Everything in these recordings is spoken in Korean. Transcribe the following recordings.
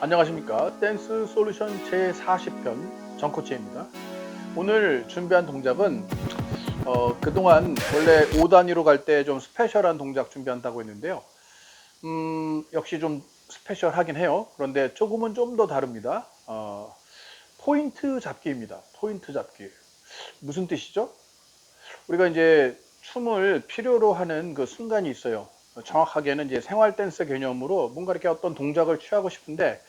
안녕하십니까. 댄스 솔루션 제40편 정코치입니다. 오늘 준비한 동작은 어, 그동안 원래 5단위로 갈 때 좀 스페셜한 동작 준비한다고 했는데요. 음, 역시 좀 스페셜하긴 해요. 그런데 조금은 좀 더 다릅니다. 어, 포인트 잡기입니다. 포인트 잡기. 무슨 뜻이죠? 우리가 이제 춤을 필요로 하는 그 순간이 있어요 정확하게는 이제 생활 댄스 개념으로 뭔가 이렇게 어떤 동작을 취하고 싶은데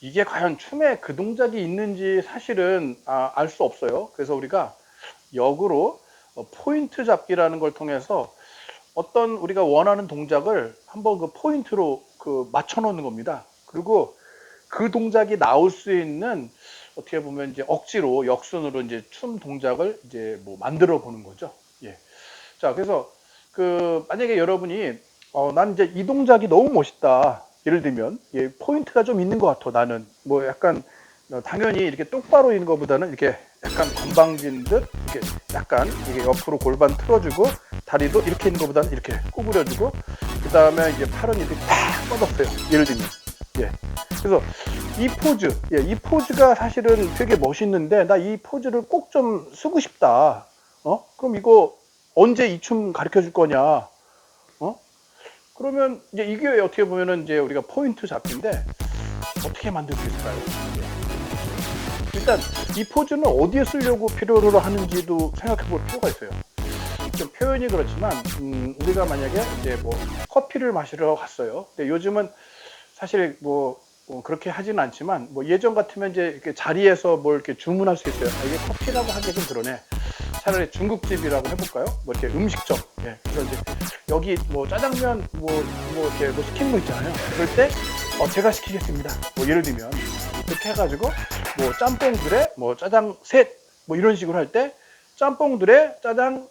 이게 과연 춤에 그 동작이 있는지 사실은 아, 알 수 없어요. 그래서 우리가 역으로 어, 포인트 잡기라는 걸 통해서 어떤 우리가 원하는 동작을 한번 그 포인트로 그 맞춰 놓는 겁니다. 그리고 그 동작이 나올 수 있는 어떻게 보면 이제 억지로 역순으로 이제 춤 동작을 이제 뭐 만들어 보는 거죠. 예. 자, 그래서 그 만약에 여러분이 어, 난 이제 이 동작이 너무 멋있다. 예를 들면 예, 포인트가 좀 있는 것 같아. 나는 뭐 약간 어, 당연히 이렇게 똑바로 있는 것보다는 이렇게 약간 건방진 듯 이렇게 약간 이게 옆으로 골반 틀어주고 다리도 이렇게 있는 것보다는 이렇게 구부려주고 그 다음에 이제 팔은 이렇게 탁 뻗었어요. 예를 들면 예. 그래서 이 포즈, 예, 이 포즈가 사실은 되게 멋있는데 나 이 포즈를 꼭 좀 쓰고 싶다. 어? 그럼 이거 언제 이 춤 가르쳐 줄 거냐? 어? 그러면 이제 이게 어떻게 보면은 이제 우리가 포인트 잡기인데 어떻게 만들 수 있을까요? 예. 일단 이 포즈는 어디에 쓰려고 필요로 하는지도 생각해 볼 필요가 있어요. 좀 표현이 그렇지만 음, 우리가 만약에 이제 뭐 커피를 마시러 갔어요. 근데 요즘은 사실 뭐, 뭐 그렇게 하지는 않지만 뭐 예전 같으면 이제 이렇게 자리에서 뭘 이렇게 주문할 수 있어요. 아, 이게 커피라고 하기 좀 그러네. 차라리 중국집이라고 해볼까요? 뭐 이렇게 음식점. 예. 그래서 이제 여기 뭐 짜장면 뭐, 뭐 이렇게 뭐 시키는 거 있잖아요. 그럴 때 어, 제가 시키겠습니다. 뭐 예를 들면 이렇게 해가지고 뭐 짬뽕들에 뭐 짜장 셋 뭐 이런 식으로 할 때 짬뽕들에 짜장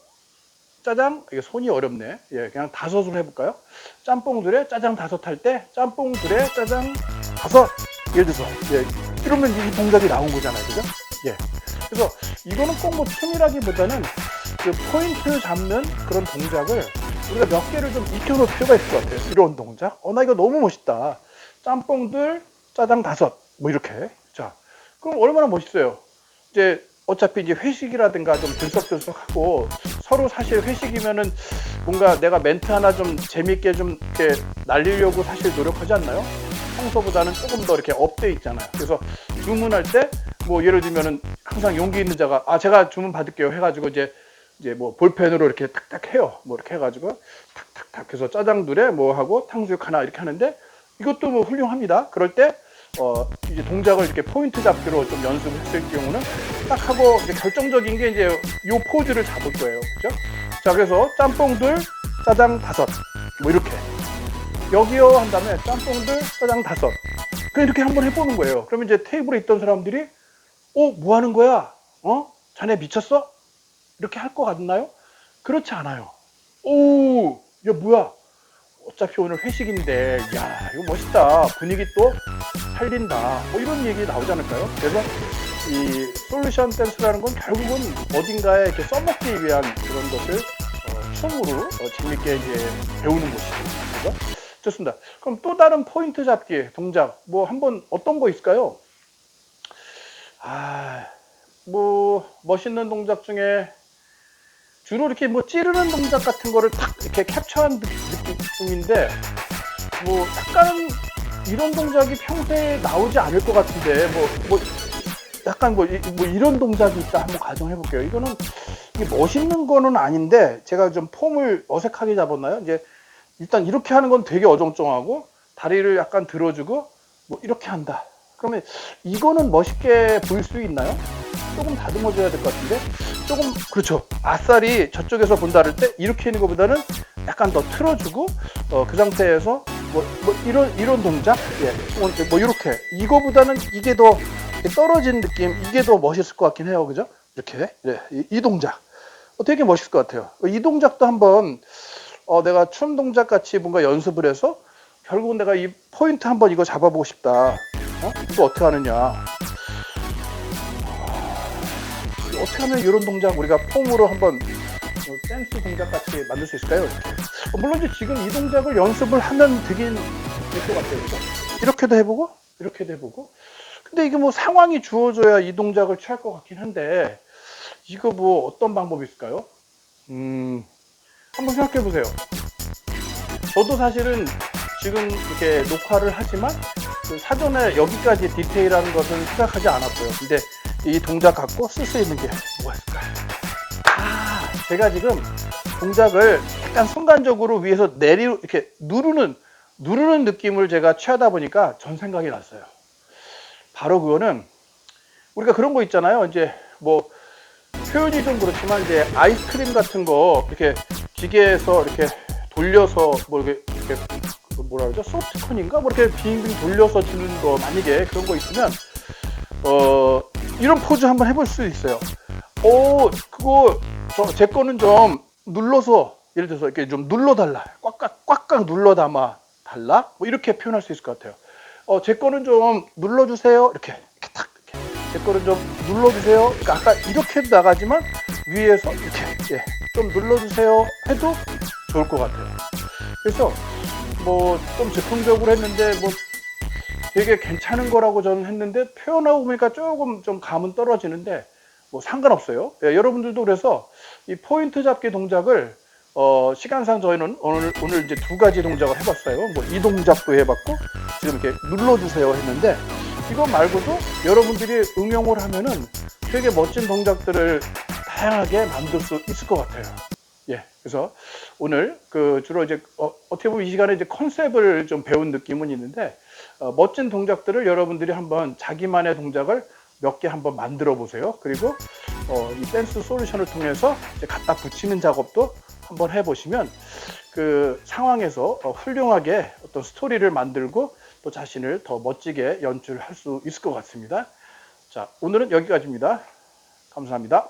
짜장 이게 손이 어렵네. 예, 그냥 다섯으로 해볼까요? 짬뽕들에 짜장 다섯 할 때 짬뽕들에 짜장 다섯 예를 들어서 예, 이러면 이 동작이 나온 거잖아요, 그죠? 예. 그래서 이거는 꼭 뭐 춤이라기보다는 그 포인트 잡는 그런 동작을 우리가 몇 개를 좀 익혀놓을 필요가 있을 것 같아요. 이런 동작. 어, 나 이거 너무 멋있다. 짬뽕들 짜장 다섯 뭐 이렇게. 자, 그럼 얼마나 멋있어요. 이제 어차피 이제 회식이라든가 좀 들썩들썩하고 서로 사실 회식이면은 뭔가 내가 멘트 하나 좀 재밌게 좀 이렇게 날리려고 사실 노력하지 않나요? 평소보다는 조금 더 이렇게 업돼 있잖아요. 그래서 주문할 때 뭐 예를 들면은 항상 용기 있는 자가 아 제가 주문 받을게요 해가지고 이제 이제 뭐 볼펜으로 이렇게 탁탁 해요. 뭐 이렇게 해가지고 탁탁탁 해서 짜장들에 뭐 하고 탕수육 하나 이렇게 하는데 이것도 뭐 훌륭합니다. 그럴 때 어, 이제 동작을 이렇게 포인트 잡기로 좀 연습을 했을 경우는 딱 하고 이제 결정적인 게 이제 요 포즈를 잡을 거예요. 그죠? 자, 그래서 짬뽕들, 짜장 다섯. 뭐 이렇게. 여기요 한 다음에 짬뽕들, 짜장 다섯. 그냥 이렇게 한번 해보는 거예요. 그러면 이제 테이블에 있던 사람들이, 어, 뭐 하는 거야? 어? 자네 미쳤어? 이렇게 할 것 같나요? 그렇지 않아요. 오, 야, 뭐야? 어차피 오늘 회식인데, 야, 이거 멋있다. 분위기 또 살린다. 뭐 이런 얘기 나오지 않을까요? 그래서 이 솔루션 댄스라는 건 결국은 어딘가에 이렇게 써먹기 위한 그런 것을 어, 춤으로 어, 재밌게 이제 배우는 곳이죠. 그죠? 좋습니다. 그럼 또 다른 포인트 잡기 동작 뭐 한번 어떤 거 있을까요? 아, 뭐 멋있는 동작 중에 주로 이렇게 뭐 찌르는 동작 같은 거를 탁 이렇게 캡처한 느- 느낌인데 뭐 약간 이런 동작이 평소에 나오지 않을 것 같은데 뭐 뭐 약간 뭐, 이, 뭐 이런 동작이 있다 한번 가정해 볼게요. 이거는 이게 멋있는 거는 아닌데 제가 좀 폼을 어색하게 잡았나요? 이제 일단 이렇게 하는 건 되게 어정쩡하고 다리를 약간 들어주고 뭐 이렇게 한다. 그러면 이거는 멋있게 보일 수 있나요? 조금 다듬어줘야 될 것 같은데 조금 그렇죠. 아싸리 저쪽에서 본다 할때 이렇게 있는 것보다는 약간 더 틀어주고 어, 그 상태에서 뭐, 뭐 이런 이런 동작 예, 뭐, 뭐 이렇게 이거보다는 이게 더 떨어진 느낌 이게 더 멋있을 것 같긴 해요, 그죠? 이렇게 예, 이, 이 동작 어, 되게 멋있을 것 같아요. 이 동작도 한번 어, 내가 춤 동작 같이 뭔가 연습을 해서 결국은 내가 이 포인트 한번 이거 잡아보고 싶다. 어? 이거 어떻게 하느냐? 어떻게 하면 이런 동작 우리가 폼으로 한번 어, 댄스 동작 같이 만들 수 있을까요? 어, 물론 이제 지금 이 동작을 연습을 하면 되긴 될 것 같아요. 그죠? 이렇게도 해보고 이렇게도 해보고. 근데 이게 뭐 상황이 주어져야 이 동작을 취할 것 같긴 한데, 이거 뭐 어떤 방법이 있을까요? 음, 한번 생각해 보세요. 저도 사실은 지금 이렇게 녹화를 하지만 그 사전에 여기까지 디테일한 것은 생각하지 않았고요. 근데 이 동작 갖고 쓸 수 있는 게 뭐가 있을까요? 아, 제가 지금 동작을 약간 순간적으로 위에서 내리 이렇게 누르는 누르는 느낌을 제가 취하다 보니까 전 생각이 났어요. 바로 그거는 우리가 그런 거 있잖아요. 이제 뭐 표현이 좀 그렇지만 이제 아이스크림 같은 거 이렇게 기계에서 이렇게 돌려서 뭐 이렇게, 이렇게 그 뭐라 그러죠? 소프트콘인가? 뭐 이렇게 빙빙 돌려서 주는 거 만약에 그런 거 있으면 어 이런 포즈 한번 해볼 수 있어요. 오 그거 저, 제 거는 좀 눌러서 예를 들어서 이렇게 좀 눌러달라 꽉꽉 꽉꽉 눌러 담아 달라 뭐 이렇게 표현할 수 있을 것 같아요. 어 제 거는 좀 눌러주세요 이렇게 이렇게 탁 이렇게 제 거는 좀 눌러주세요. 그러니까 아까 이렇게 나가지만 위에서 이렇게 예, 좀 눌러주세요 해도 좋을 것 같아요. 그래서 뭐 좀 즉흥적으로 했는데 뭐 되게 괜찮은 거라고 저는 했는데 표현하고 보니까 조금 좀 감은 떨어지는데 뭐 상관없어요. 예, 여러분들도 그래서 이 포인트 잡기 동작을 어, 시간상 저희는 오늘 오늘 이제 두 가지 동작을 해봤어요. 뭐 이 동작도 해봤고 지금 이렇게 눌러주세요 했는데 이거 말고도 여러분들이 응용을 하면은 되게 멋진 동작들을 다양하게 만들 수 있을 것 같아요. 예, 그래서 오늘 그 주로 이제 어, 떻게 보면 이 시간에 이제 컨셉을 좀 배운 느낌은 있는데 어, 멋진 동작들을 여러분들이 한번 자기만의 동작을 몇 개 한번 만들어 보세요. 그리고 어, 이 댄스 솔루션을 통해서 이제 갖다 붙이는 작업도 한번 해보시면 그 상황에서 어, 훌륭하게 어떤 스토리를 만들고 또 자신을 더 멋지게 연출할 수 있을 것 같습니다. 자, 오늘은 여기까지입니다. 감사합니다.